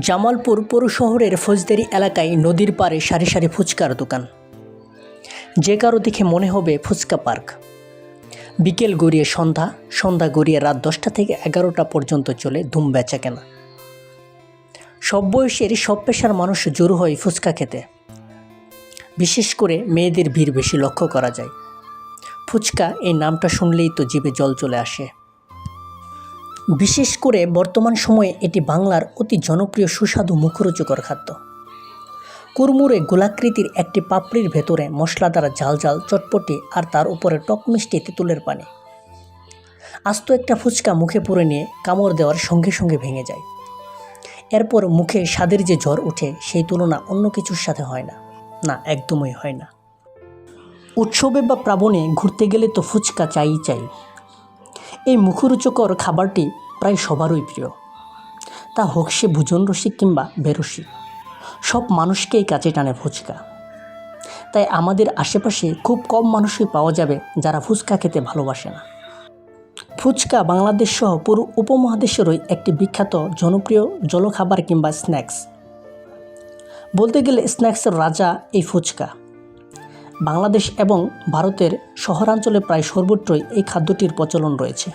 জামালপুর পৌর শহরের ফৌজদারি এলাকায় নদীর পাড়ে সারি সারি ফুচকার দোকান। যে কারও দেখে মনে হবে ফুচকা পার্ক। বিকেল গড়িয়ে সন্ধ্যা সন্ধ্যা গড়িয়ে রাত দশটা থেকে এগারোটা পর্যন্ত চলে ধুম বেচা কেনা। সব বয়সের সব পেশার মানুষ জড়ো হয় ফুচকা খেতে। বিশেষ করে মেয়েদের ভিড় বেশি লক্ষ্য করা যায়। ফুচকা এই নামটা শুনলেই তো জীবে জল চলে আসে। বিশেষ করে বর্তমান সময়ে এটি বাংলার অতি জনপ্রিয় সুস্বাদু মুখরোচকর খাদ্য। কুরমুরে গোলাকৃতির একটি পাপড়ির ভেতরে মশলাদার ঝাল ঝাল, চটপটি আর তার উপরে টক মিষ্টি তেঁতুলের পানি। আস্ত একটা ফুচকা মুখে পুরে নিয়ে কামড় দেওয়ার সঙ্গে সঙ্গে ভেঙে যায়। এরপর মুখে স্বাদের যে জ্বর ওঠে সেই তুলনা অন্য কিছুর সাথে হয় না। না, একদমই হয় না। উৎসবে বা প্রাবণে ঘুরতে গেলে তো ফুচকা চাই চাই। এই মুখরোচকর খাবারটি প্রায় সবারই প্রিয়। তা হোক সে ভোজন রসিক কিংবা বেরসিক, সব মানুষকেই কাছে টানে ফুচকা। তাই আমাদের আশেপাশে খুব কম মানুষই পাওয়া যাবে যারা ফুচকা খেতে ভালোবাসে না। ফুচকা বাংলাদেশ সহ পুরো উপমহাদেশেরই একটি বিখ্যাত জনপ্রিয় জলখাবার কিংবা স্ন্যাক্স। বলতে গেলে স্ন্যাক্সের রাজা এই ফুচকা। বাংলাদেশ এবং ভারতের শহরাঞ্চলে প্রায় সর্বত্রই এই খাদ্যটির প্রচলন রয়েছে।